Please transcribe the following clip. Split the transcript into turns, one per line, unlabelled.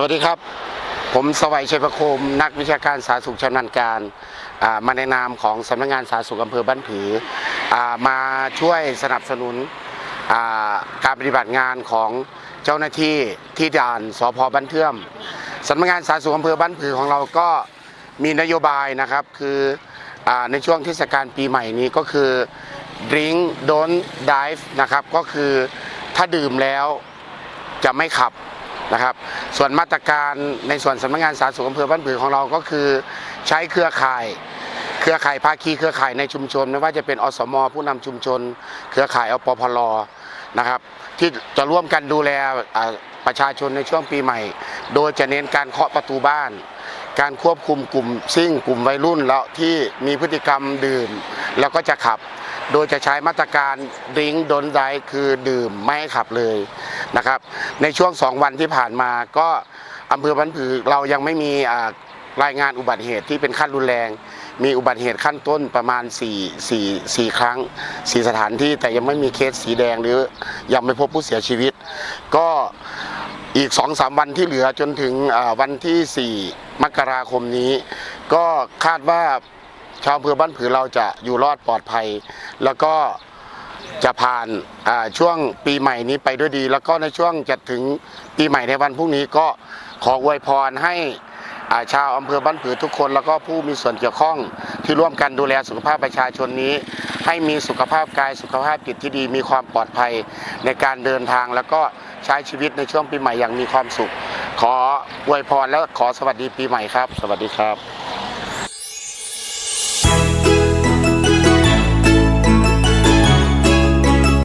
สวัสดีครับ ผมสวัยชัยประโคม นักวิชาการสาธารณสุขชำนาญการมาในนามของสำนักงานสาธารณสุขอำเภอบ้านผืออมาช่วยสนับสนุนการปฏิบัติงานของเจ้าหน้าที่ที่ด่านสพบ้านเทื่อมสำนักงานสาธารณสุขอำเภอบ้านผือของเราก็มีนโยบายนะครับคืออในช่วงเทศกาลปีใหม่นี้ก็คือ drink don't drive นะครับก็คือถ้าดื่มแล้วจะไม่ขับ นะครับ ส่วนมาตรการในส่วนสำนักงานสาธารณสุขอำเภอบ้านผือของเราก็คือ ใช้เครือข่าย เครือข่ายภาคีเครือข่ายในชุมชน ไม่ว่าจะเป็นอสม ผู้นำชุมชน เครือข่ายอปพลนะครับที่จะร่วมกันดูแลประชาชนในช่วงปีใหม่ โดยจะเน้นการเคาะประตูบ้าน การควบคุมกลุ่มซิ่งกลุ่มวัยรุ่นแล้วที่มีพฤติกรรมดื่ม แล้วก็จะขับ โดยจะใช้มาตรการดิ้งดนไดคือดื่มไม่ให้ขับเลย นะครับ ในช่วง 2 วันที่ผ่านมาก็อำเภอบ้านผือเรายังไม่มีรายงานอุบัติเหตุที่เป็นขั้นรุนแรง มีอุบัติเหตุขั้นต้นประมาณ 4 4 4 ครั้ง 4 สถานที่แต่ยังไม่มีเคสสีแดงหรือยังไม่พบผู้เสียชีวิต ก็อีก 2-3 วันที่เหลือจนถึงวันที่ 4 มกราคมนี้ ก็คาดว่าชาวอำเภอบ้านผือเราจะอยู่รอดปลอดภัย แล้วก็ จะผ่านช่วงปีใหม่นี้ไปด้วยดี แล้วก็ในช่วงจะถึงปีใหม่ในวันพรุ่งนี้ก็ขออวยพรให้าชาวอำเภอบ้านผือทุกคน แล้วก็ผู้มีส่วนเกี่ยวข้องที่ร่วมกันดูแลสุขภาพประชาชนนี้ ให้มีสุขภาพกายสุขภาพจิตที่ดี มีความปลอดภัยในการเดินทาง แล้วก็ใช้ชีวิตในช่วงปีใหม่อย่างมีความสุข ขออวยพรและขอสวัสดีปีใหม่ครับ สวัสดีครับ